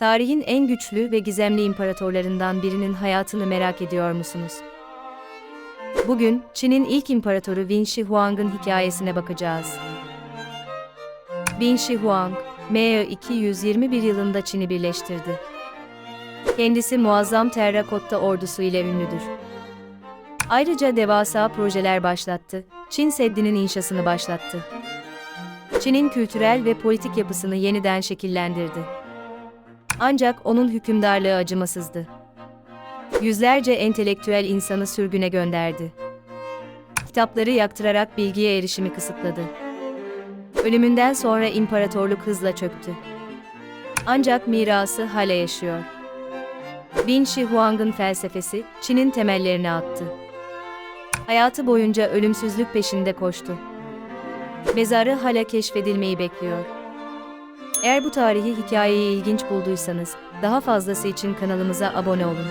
Tarihin en güçlü ve gizemli imparatorlarından birinin hayatını merak ediyor musunuz? Bugün, Çin'in ilk imparatoru Qin Shi Huang'ın hikayesine bakacağız. Qin Shi Huang, M.Ö. 221 yılında Çin'i birleştirdi. Kendisi muazzam terrakotta ordusu ile ünlüdür. Ayrıca devasa projeler başlattı, Çin Seddi'nin inşasını başlattı. Çin'in kültürel ve politik yapısını yeniden şekillendirdi. Ancak onun hükümdarlığı acımasızdı. Yüzlerce entelektüel insanı sürgüne gönderdi. Kitapları yaktırarak bilgiye erişimi kısıtladı. Ölümünden sonra imparatorluk hızla çöktü. Ancak mirası hala yaşıyor. Bin Shi Huang'ın felsefesi, Çin'in temellerini attı. Hayatı boyunca ölümsüzlük peşinde koştu. Mezarı hala keşfedilmeyi bekliyor. Eğer bu tarihi hikayeyi ilginç bulduysanız, daha fazlası için kanalımıza abone olun.